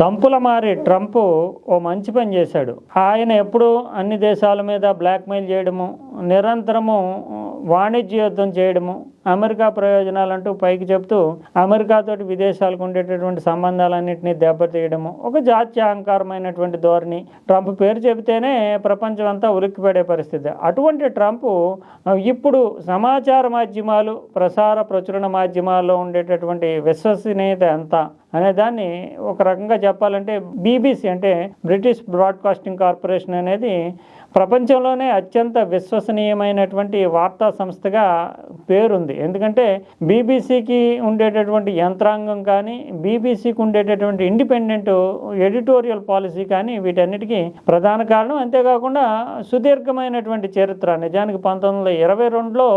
తంపుల మారి ట్రంప్ ఓ మంచి పని చేశాడు. ఆయన ఎప్పుడు అన్ని దేశాల మీద బ్లాక్మెయిల్ చేయడము నిరంతరము వాణిజ్య యుద్ధం చేయడము అమెరికా ప్రయోజనాలంటూ పైకి చెప్తూ అమెరికాతోటి విదేశాలకు ఉండేటటువంటి సంబంధాలన్నింటినీ దెబ్బతీయడము ఒక జాత్యాంకారమైనటువంటి ధోరణి. ట్రంప్ పేరు చెబితేనే ప్రపంచం అంతా ఉలిక్కిపడే పరిస్థితి. అటువంటి ట్రంప్ ఇప్పుడు సమాచార మాధ్యమాలు ప్రసార ప్రచురణ మాధ్యమాల్లో ఉండేటటువంటి విశ్వసనీయత ఎంత అనే దాన్ని ఒక రకంగా చెప్పాలంటే బీబీసీ అంటే బ్రిటిష్ బ్రాడ్కాస్టింగ్ కార్పొరేషన్ అనేది ప్రపంచంలోనే అత్యంత విశ్వసనీయమైనటువంటి వార్తా సంస్థగా పేరుంది. ఎందుకంటే బీబీసీకి ఉండేటటువంటి యంత్రాంగం కానీ బీబీసీకి ఉండేటటువంటి ఇండిపెండెంట్ ఎడిటోరియల్ పాలసీ కానీ వీటన్నిటికీ ప్రధాన కారణం. అంతేకాకుండా సుదీర్ఘమైనటువంటి చరిత్ర. నిజానికి పంతొమ్మిది వందల ఇరవై రెండులో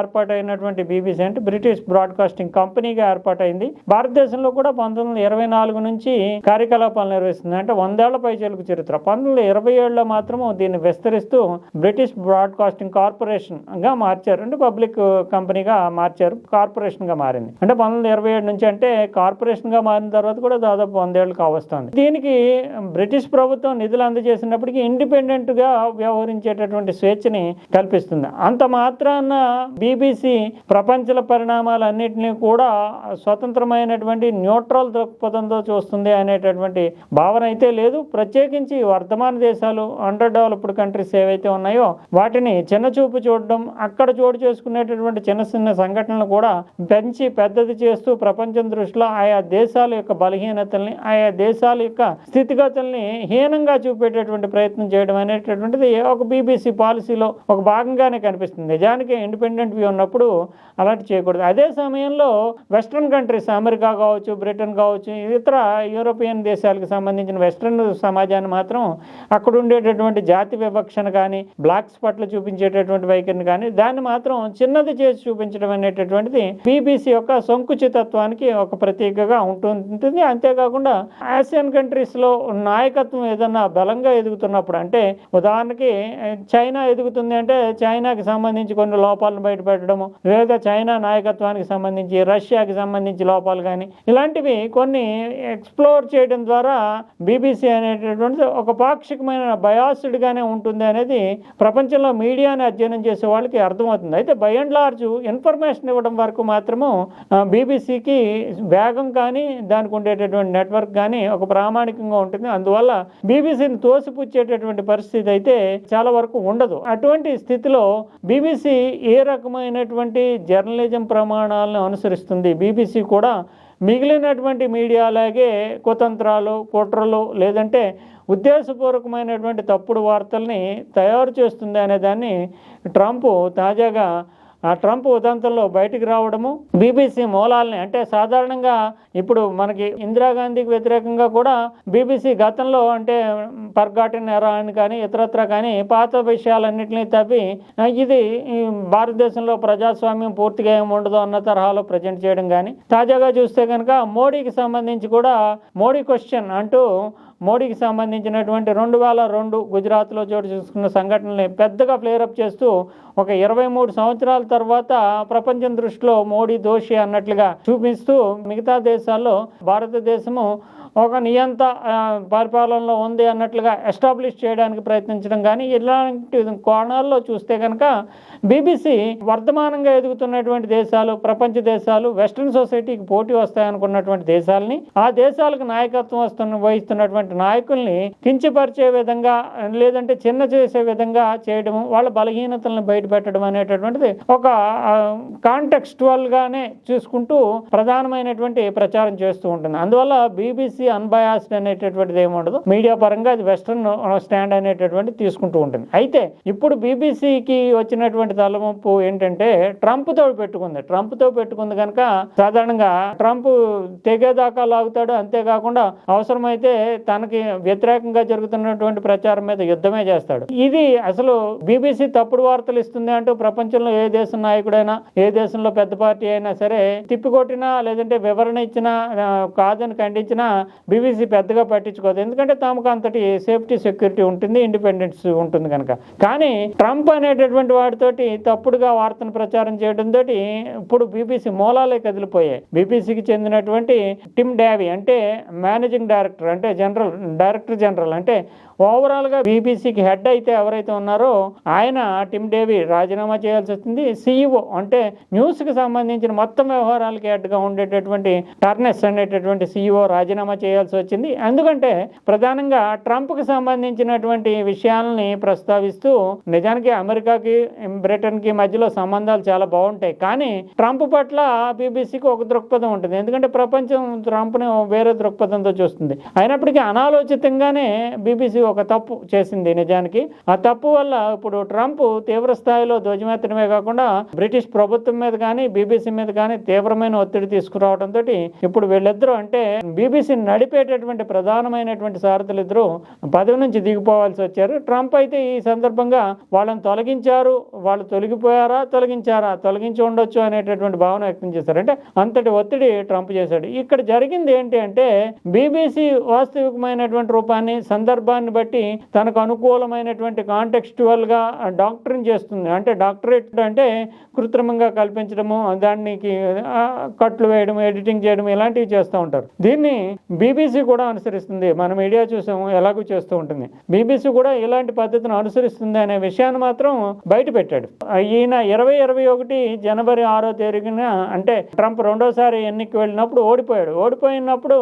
ఏర్పాటైనటువంటి బీబీసీ అంటే బ్రిటిష్ బ్రాడ్కాస్టింగ్ కంపెనీగా ఏర్పాటైంది. భారతదేశంలో కూడా పంతొమ్మిది వందల ఇరవై నాలుగు నుంచి కార్యకలాపాలు నిర్వహిస్తుంది. అంటే వందేళ్ళ పైచేలకు చరిత్ర. పంతొమ్మిది వందల ఇరవై ఏడులో మాత్రము దీన్ని విస్తరిస్తూ బ్రిటిష్ బ్రాడ్కాస్టింగ్ కార్పొరేషన్గా మార్చారు. అంటే పబ్లిక్ కంపెనీగా మార్చారు కార్పొరేషన్గా మారింది. అంటే పంతొమ్మిది వందల ఇరవై ఏడు నుంచి అంటే కార్పొరేషన్గా మారిన తర్వాత కూడా దాదాపు వందేళ్ళు కావస్తుంది దీనికి బ్రిటిష్ ప్రభుత్వం నిధులు అందజేసినప్పటికీ ఇండిపెండెంట్గా వ్యవహరించేటటువంటి స్వేచ్ఛని కల్పిస్తుంది. అంత మాత్రాన బీబీసీ ప్రపంచ పరిణామాలన్నింటినీ కూడా స్వతంత్రమైనటువంటి న్యూట్రల్ దృక్పథంతో చూస్తుంది అనేటటువంటి భావన అయితే లేదు. ప్రత్యేకించి వర్ధమాన దేశాలు అండర్ డెవలప్డ్ కంట్రీస్ ఏవైతే ఉన్నాయో వాటిని చిన్న చూపు చూడడం అక్కడ చోటు చేసుకునేటటువంటి చిన్న చిన్న సంఘటనలు కూడా పెంచి పెద్దది చేస్తూ ప్రపంచం దృష్టిలో ఆయా దేశాల యొక్క బలహీనతల్ని ఆయా దేశాల యొక్క స్థితిగతుల్ని హీనంగా చూపేటటువంటి ప్రయత్నం చేయడం అనేటటువంటిది ఒక బీబీసీ పాలసీలో ఒక భాగంగానే కనిపిస్తుంది. నిజానికి ఇండిపెండెంట్ వ్యూ ఉన్నప్పుడు అలాంటి చేయకూడదు. అదే సమయంలో వెస్ట్రన్ కంట్రీస్ అమెరికా కావచ్చు బ్రిటన్ కావచ్చు ఇతర యూరోపియన్ దేశాలకు సంబంధించిన వెస్ట్రన్ సమాజాన్ని మాత్రం అక్కడ ఉండేటటువంటి జాతి వివక్షను కానీ బ్లాక్స్ పట్ల చూపించేటటువంటి వైఖరిని కానీ దాన్ని మాత్రం చిన్నది చేసి చూపించడం అనేటటువంటిది బీబీసీ యొక్క సంకుచితత్వానికి ఒక ప్రతీకగా ఉంటుంది అంతేకాకుండా ఆసియన్ కంట్రీస్లో నాయకత్వం ఏదన్నా బలంగా ఎదుగుతున్నప్పుడు అంటే ఉదాహరణకి చైనా ఎదుగుతుంది అంటే చైనాకి సంబంధించి కొన్ని లోపాలను బయటపెట్టడము లేదా చైనా నాయకత్వానికి సంబంధించి రష్యాకి సంబంధించి లోపాలు కానీ ఇలాంటివి కొన్ని ఎక్స్ప్లోర్ చేయడం ద్వారా బీబీసీ అనేటటువంటిది ఒక పాక్షికమైన బయాస్డ్గానే ఉంటుంది అనేది ప్రపంచంలో మీడియాని అధ్యయనం చేసే వాళ్ళకి అర్థమవుతుంది. అయితే బై అండ్ లార్జ్ ఇన్ఫర్మేషన్ ఇవ్వడం వరకు మాత్రము బీబీసీకి వేగం కానీ దానికి ఉండేటటువంటి నెట్వర్క్ కానీ ఒక ప్రామాణికంగా ఉంటుంది. అందువల్ల బీబీసీని తోసిపుచ్చేటటువంటి పరిస్థితి అయితే చాలా వరకు ఉండదు. అటువంటి స్థితిలో బీబీసీ ఏ రకమైనటువంటి జర్నలిజం ప్రమాణాలను అనుసరిస్తుంది? బీబీసీ కూడా మిగిలినటువంటి మీడియా అలాగే కుతంత్రాలు కుట్రలు లేదంటే ఉద్దేశపూర్వకమైనటువంటి తప్పుడు వార్తల్ని తయారు చేస్తుంది అనే దాన్ని ట్రంప్ తాజాగా ఆ ట్రంప్ ఉదంతంలో బయటికి రావడము బీబీసీ మూలాలని అంటే సాధారణంగా ఇప్పుడు మనకి ఇందిరాగాంధీకి వ్యతిరేకంగా కూడా బీబీసీ గతంలో అంటే పర్గాటిన్ ఎరా అని కానీ ఇతరత్ర కానీ పాత విషయాలన్నింటినీ తప్పి ఇది భారతదేశంలో ప్రజాస్వామ్యం పూర్తిగా ఏమి ఉండదు అన్న తరహాలో ప్రజెంట్ చేయడం కానీ తాజాగా చూస్తే కనుక మోడీకి సంబంధించి కూడా మోడీ క్వశ్చన్ అంటూ మోడీకి సంబంధించినటువంటి రెండు వేల రెండు గుజరాత్లో చోటు చేసుకున్న సంఘటనల్ని పెద్దగా ఫ్లేరప్ చేస్తూ ఒక ఇరవై మూడు సంవత్సరాల తర్వాత ప్రపంచం దృష్టిలో మోడీ దోషి అన్నట్లుగా చూపిస్తూ మిగతా దేశాల్లో భారతదేశము ఒక నియంత పరిపాలనలో ఉంది అన్నట్లుగా ఎస్టాబ్లిష్ చేయడానికి ప్రయత్నించడం కానీ ఇలాంటి కోణాల్లో చూస్తే కనుక బీబీసీ వర్ధమానంగా ఎదుగుతున్నటువంటి దేశాలు ప్రపంచ దేశాలు వెస్ట్రన్ సొసైటీకి పోటీ వస్తాయనుకున్నటువంటి దేశాలని ఆ దేశాలకు నాయకత్వం వస్తున్న వహిస్తున్నటువంటి నాయకుల్ని కించపరిచే విధంగా లేదంటే చిన్న చేసే విధంగా చేయడం వాళ్ళ బలహీనతలను బయటపెట్టడం అనేటటువంటిది ఒక కాంటెక్స్టువల్గానే చూసుకుంటూ ప్రధానమైనటువంటి ప్రచారం చేస్తూ ఉంటుంది. అందువల్ల బీబీసీ అన్బయాస్డ్ అనేటటువంటిది ఏమి ఉండదు. మీడియా పరంగా అది వెస్ట్రన్ స్టాండ్ అనేటటువంటి తీసుకుంటూ ఉంటుంది. అయితే ఇప్పుడు బీబీసీకి వచ్చినటువంటి తలవంపు ఏంటంటే ట్రంప్తో పెట్టుకుంది. ట్రంప్తో పెట్టుకుంది కనుక సాధారణంగా ట్రంప్ తెగేదాకా లాగుతాడు. అంతేకాకుండా అవసరమైతే తనకి వ్యతిరేకంగా జరుగుతున్నటువంటి ప్రచారం మీద యుద్ధమే చేస్తాడు. ఇది అసలు బీబీసీ తప్పుడు వార్తలు ఇస్తుంది అంటూ ప్రపంచంలో ఏ దేశం నాయకుడైనా ఏ దేశంలో పెద్ద పార్టీ అయినా సరే తిప్పికొట్టినా లేదంటే వివరణ ఇచ్చినా కాదని ఖండించినా బీబీసీ పెద్దగా పట్టించుకోదు. ఎందుకంటే తమకు అంతటి సేఫ్టీ సెక్యూరిటీ ఉంటుంది ఇండిపెండెన్స్ ఉంటుంది కనుక. కానీ ట్రంప్ అనేటటువంటి వాటితోటి తప్పుడుగా వార్తను ప్రచారం చేయడంతో ఇప్పుడు బీబీసీ మూలాలే కదిలిపోయాయి. బీబీసీకి చెందినటువంటి టిమ్ డావి అంటే మేనేజింగ్ డైరెక్టర్ అంటే జనరల్ డైరెక్టర్ జనరల్ అంటే ఓవరాల్గా బీబీసీకి హెడ్ అయితే ఎవరైతే ఉన్నారో ఆయన టిమ్ డేవి రాజీనామా చేయాల్సి వచ్చింది సీఈఓ అంటే న్యూస్కి సంబంధించిన మొత్తం వ్యవహారాలకి హెడ్గా ఉండేటటువంటి టర్నెస్ అనేటటువంటి సీఈఓ రాజీనామా చేయాల్సి వచ్చింది. ఎందుకంటే ప్రధానంగా ట్రంప్కి సంబంధించినటువంటి విషయాలని ప్రస్తావిస్తూ నిజానికి అమెరికాకి బ్రిటన్కి మధ్యలో సంబంధాలు చాలా బాగుంటాయి. కానీ ట్రంప్ పట్ల బీబీసీకి ఒక దృక్పథం ఉంటుంది. ఎందుకంటే ప్రపంచం ట్రంప్ని వేరే దృక్పథంతో చూస్తుంది. అయినప్పటికీ అనాలోచితంగానే బీబీసీ ఒక తప్పు చేసింది నిజానికి. ఆ తప్పు వల్ల ఇప్పుడు ట్రంప్ తీవ్ర స్థాయిలో ధ్వజమెత్తడమే కాకుండా బ్రిటిష్ ప్రభుత్వం మీద కానీ బీబీసీ మీద కానీ తీవ్రమైన ఒత్తిడి తీసుకురావడంతో ఇప్పుడు వీళ్ళిద్దరూ అంటే బీబీసీ నడిపేటటువంటి ప్రధానమైనటువంటి సారథులు ఇద్దరు పదవి నుంచి దిగిపోవాల్సి వచ్చారు. ట్రంప్ అయితే ఈ సందర్భంగా వాళ్ళని తొలగించారు. వాళ్ళు తొలగిపోయారా? తొలగించారా? తొలగించి ఉండొచ్చు అనేటటువంటి భావన వ్యక్తం చేశారు. అంటే అంతటి ఒత్తిడి ట్రంప్ చేశాడు. ఇక్కడ జరిగింది ఏంటి అంటే బీబీసీ వాస్తవికమైనటువంటి రూపాన్ని సందర్భాన్ని బట్టి తనకు అనుకూలమైనటువంటి కాంటెక్స్చువల్గా డాక్టరింగ్ చేస్తుంది. అంటే డాక్టరేట్ అంటే కృత్రిమంగా కల్పించడము దానికి కట్లు వేయడం ఎడిటింగ్ చేయడం ఇలాంటివి చేస్తూ ఉంటారు. దీన్ని బీబీసీ కూడా అనుసరిస్తుంది. మన మీడియా చూసాము ఎలాగూ చేస్తూ ఉంటుంది. బీబీసీ కూడా ఇలాంటి పద్ధతిని అనుసరిస్తుంది అనే విషయాన్ని మాత్రం బయట పెట్టాడు. ఈయన ఇరవై ఇరవై ఒకటి జనవరి ఆరో తేదీన అంటే ట్రంప్ రెండోసారి ఎన్నికకి వెళ్ళినప్పుడు ఓడిపోయాడు. ఓడిపోయినప్పుడు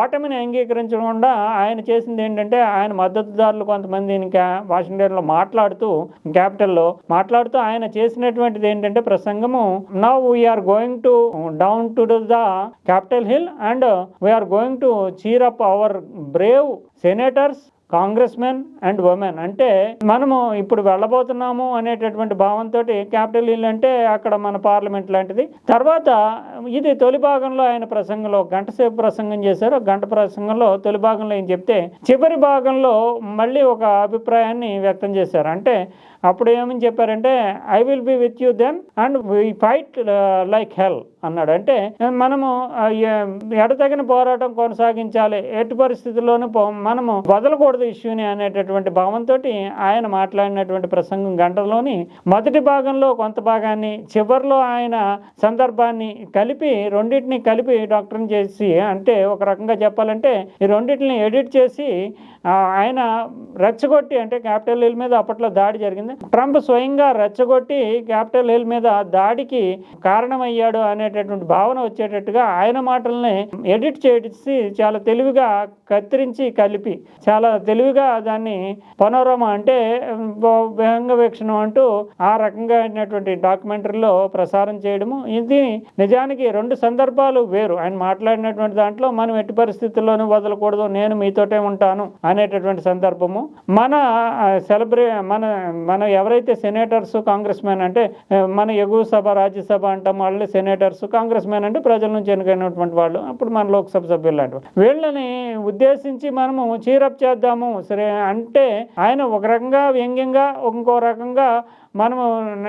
ఓటమిని అంగీకరించకుండా ఆయన చేసింది ఏంటంటే ఆయన మద్దతుదారులు కొంతమంది ఇంకా వాషింగ్టన్లో మాట్లాడుతూ క్యాపిటల్లో మాట్లాడుతూ ఆయన చేసినటువంటిది ఏంటంటే ప్రసంగము now we're going to down to the Capitol Hill and we're going to cheer up our brave senators congressmen and women అంటే మనము ఇప్పుడు వెళ్ళబోతున్నాము అనేటటువంటి భావంతో క్యాపిటల్ హిల్ అంటే అక్కడ మన పార్లమెంట్ లాంటిది. తర్వాత ఇది తొలి భాగంలో ఆయన ప్రసంగంలో గంట సేపు ప్రసంగం చేశారు. గంట ప్రసంగంలో తొలి భాగంలో ఏం చెప్తే చివరి భాగంలో మళ్ళీ ఒక అభిప్రాయాన్ని వ్యక్తం చేశారు. అంటే అప్పుడు ఏమని చెప్పారంటే I will be with you then and we fight like hell అన్నాడు. అంటే మనము ఎడతగిన పోరాటం కొనసాగించాలి. ఎట్టి పరిస్థితుల్లోనూ పో- మనము వదలకూడదు ఇష్యూని అనేటటువంటి భావంతో ఆయన మాట్లాడినటువంటి ప్రసంగం గంటలోని మొదటి భాగంలో కొంత భాగాన్ని చివరిలో ఆయన సందర్భాన్ని కలిపి రెండింటిని కలిపి డాక్టర్ని చేసి అంటే ఒక రకంగా చెప్పాలంటే ఈ రెండింటిని ఎడిట్ చేసి ఆయన రెచ్చగొట్టి అంటే క్యాపిటల్ హిల్ మీద అప్పట్లో దాడి జరిగింది. ట్రంప్ స్వయంగా రెచ్చగొట్టి క్యాపిటల్ హిల్ మీద దాడికి కారణమయ్యాడు అనేటటువంటి భావన వచ్చేటట్టుగా ఆయన మాటల్ని ఎడిట్ చేసి చాలా తెలివిగా కత్తిరించి కలిపి చాలా తెలివిగా దాన్ని పనోరమ అంటే విహంగ వీక్షణం అంటూ ఆ రకంగా అయినటువంటి డాక్యుమెంటరీలో ప్రసారం చేయడము. ఇది నిజానికి రెండు సందర్భాలు వేరు. ఆయన మాట్లాడినటువంటి దాంట్లో మనం ఎట్టి పరిస్థితుల్లోనూ వదలకూడదు నేను మీతోటే ఉంటాను అనేటటువంటి సందర్భము. మన సెలబ్రే మన మన ఎవరైతే సెనేటర్స్ కాంగ్రెస్ మ్యాన్ అంటే మన ఎగువ సభ రాజ్యసభ అంటాం వాళ్ళు సెనేటర్స్ కాంగ్రెస్ మ్యాన్ అంటే ప్రజల నుంచి ఎన్నికైనటువంటి వాళ్ళు. అప్పుడు మన లోక్సభ సభ్యులు లాంటి వీళ్ళని ఉద్దేశించి మనము చీరప్ చేద్దాము. సరే అంటే ఆయన ఒక రకంగా వ్యంగ్యంగా ఇంకో రకంగా మనము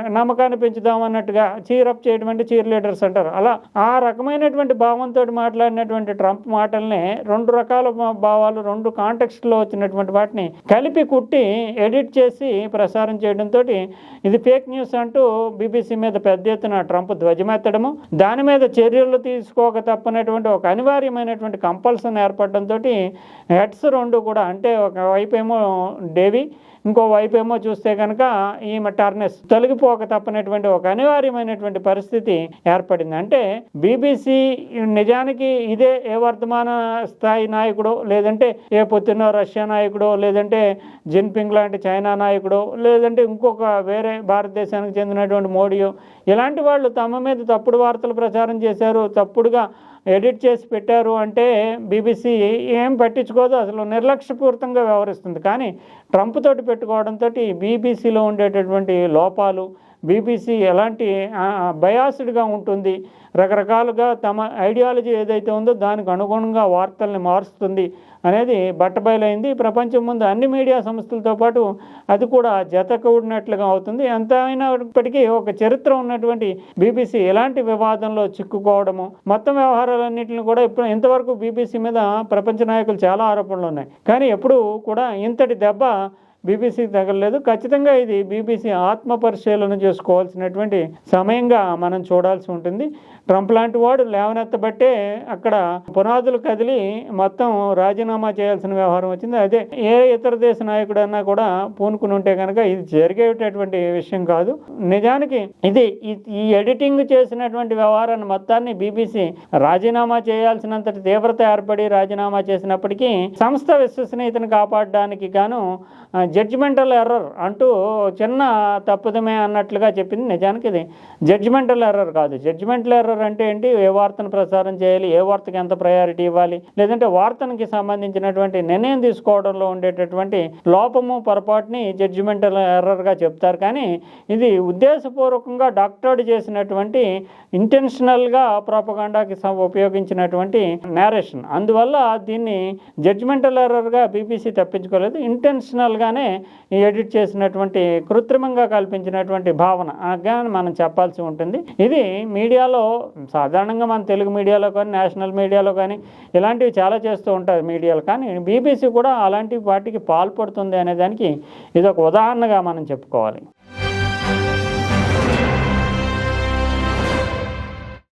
నమ్మకాన్ని పెంచుదాం అన్నట్టుగా చీరప్ చేయడం అంటే చీర్ లీడర్స్ అంటారు. అలా ఆ రకమైనటువంటి భావంతో మాట్లాడినటువంటి ట్రంప్ మాటల్ని రెండు రకాల భా- భావాలు రెండు కాంటెక్స్ట్లో వచ్చినటువంటి వాటిని కలిపి కుట్టి ఎడిట్ చేసి ప్రసారం చేయడంతో ఇది ఫేక్ న్యూస్ అంటూ బీబీసీ మీద పెద్ద ఎత్తున ట్రంప్ ధ్వజమెత్తడము. దాని మీద చర్యలు తీసుకోక తప్పనటువంటి ఒక అనివార్యమైనటువంటి కంపల్సన్ ఏర్పడడంతో హెడ్స్ రెండు కూడా అంటే ఒకవైపు ఏమో డేవి ఇంకోవైపు ఏమో చూస్తే కనుక ఈమె టర్నెస్ తొలగిపోక తప్పనటువంటి ఒక అనివార్యమైనటువంటి పరిస్థితి ఏర్పడింది. అంటే బీబీసీ నిజానికి ఇదే ఏ వర్తమాన స్థాయి నాయకుడో లేదంటే ఏ పొత్తినో రష్యా నాయకుడో లేదంటే జిన్పింగ్ లాంటి చైనా నాయకుడో లేదంటే ఇంకొక వేరే భారతదేశానికి చెందినటువంటి మోడీయో ఇలాంటి వాళ్ళు తమ మీద తప్పుడు వార్తలు ప్రచారం చేశారు. తప్పుడుగా ఎడిట్ చేసి పెట్టారు అంటే బీబీసీ ఏం పట్టించుకోదు అసలు నిర్లక్ష్యపూరితంగా వ్యవహరిస్తుంది. కానీ ట్రంప్ తోటి పెట్టుకోవడంతో బీబీసీలో ఉండేటటువంటి లోపాలు బీబీసీ ఎలాంటి బయాస్డ్గా ఉంటుంది. రకరకాలుగా తమ ఐడియాలజీ ఏదైతే ఉందో దానికి అనుగుణంగా వార్తల్ని మారుస్తుంది అనేది బట్టబయలైంది. ప్రపంచం ముందు అన్ని మీడియా సంస్థలతో పాటు అది కూడా జత కూడినట్లుగా అవుతుంది. ఎంత అయినప్పటికీ ఒక చరిత్ర ఉన్నటువంటి బీబీసీ ఎలాంటి వివాదంలో చిక్కుకోవడము మొత్తం వ్యవహారాలన్నింటిని కూడా ఇప్పుడు ఇంతవరకు బీబీసీ మీద ప్రపంచ నాయకులు చాలా ఆరోపణలు ఉన్నాయి. కానీ ఎప్పుడు కూడా ఇంతటి దెబ్బ బీబీసీకి తగలలేదు. ఖచ్చితంగా ఇది బీబీసీ ఆత్మ పరిశీలన చేసుకోవాల్సినటువంటి సమయంగా మనం చూడాల్సి ఉంటుంది. ట్రంప్ లాంటి వాడు లేవనెత్తబట్టే అక్కడ పునాదులు కదిలి మొత్తం రాజీనామా చేయాల్సిన వ్యవహారం వచ్చింది. అదే ఏ ఇతర దేశ నాయకుడన్నా కూడా పూనుకుని ఉంటే కనుక ఇది జరిగేటటువంటి విషయం కాదు. నిజానికి ఇది ఈ- ఎడిటింగ్ చేసినటువంటి వ్యవహారాన్ని మొత్తాన్ని బీబీసీ రాజీనామా చేయాల్సినంతటి తీవ్రత ఏర్పడి రాజీనామా చేసినప్పటికీ సంస్థ విశ్వసనీయతను కాపాడడానికి గాను జడ్జిమెంటల్ ఎర్రర్ అంటూ చిన్న తప్పుదమే అన్నట్లుగా చెప్పింది నిజానికి ఇది. జడ్జిమెంటల్ ఎర్రర్ కాదు. జడ్జిమెంటల్ ఎర్రర్ అంటే ఏంటి? ఏ వార్తను ప్రసారం చేయాలి? ఏ వార్తకి ఎంత ప్రయారిటీ ఇవ్వాలి? లేదంటే వార్తనికి సంబంధించినటువంటి నిర్ణయం తీసుకోవడంలో ఉండేటటువంటి లోపము పొరపాటుని జడ్జిమెంటల్ ఎర్రర్గా చెప్తారు. కానీ ఇది ఉద్దేశపూర్వకంగా డాక్టర్డ్ చేసినటువంటి ఇంటెన్షనల్గా ప్రాపగాండాకి ఉపయోగించినటువంటి నేరేషన్ అందువల్ల దీన్ని జడ్జిమెంటల్ ఎర్రర్గా బీబీసీ తప్పించుకోలేదు. ఇంటెన్షనల్గానే ఎడిట్ చేసినటువంటి కృత్రిమంగా కల్పించినటువంటి భావన. గా మనం చెప్పాల్సి ఉంటుంది. ఇది మీడియాలో సాధారణంగా మన తెలుగు మీడియాలో కానీ నేషనల్ మీడియాలో కానీ ఇలాంటివి చాలా చేస్తూ ఉంటారు మీడియాలో. కానీ బీబీసీ కూడా అలాంటి వాటికి పాల్పడుతుంది అనే దానికి ఇది ఒక ఉదాహరణగా మనం చెప్పుకోవాలి.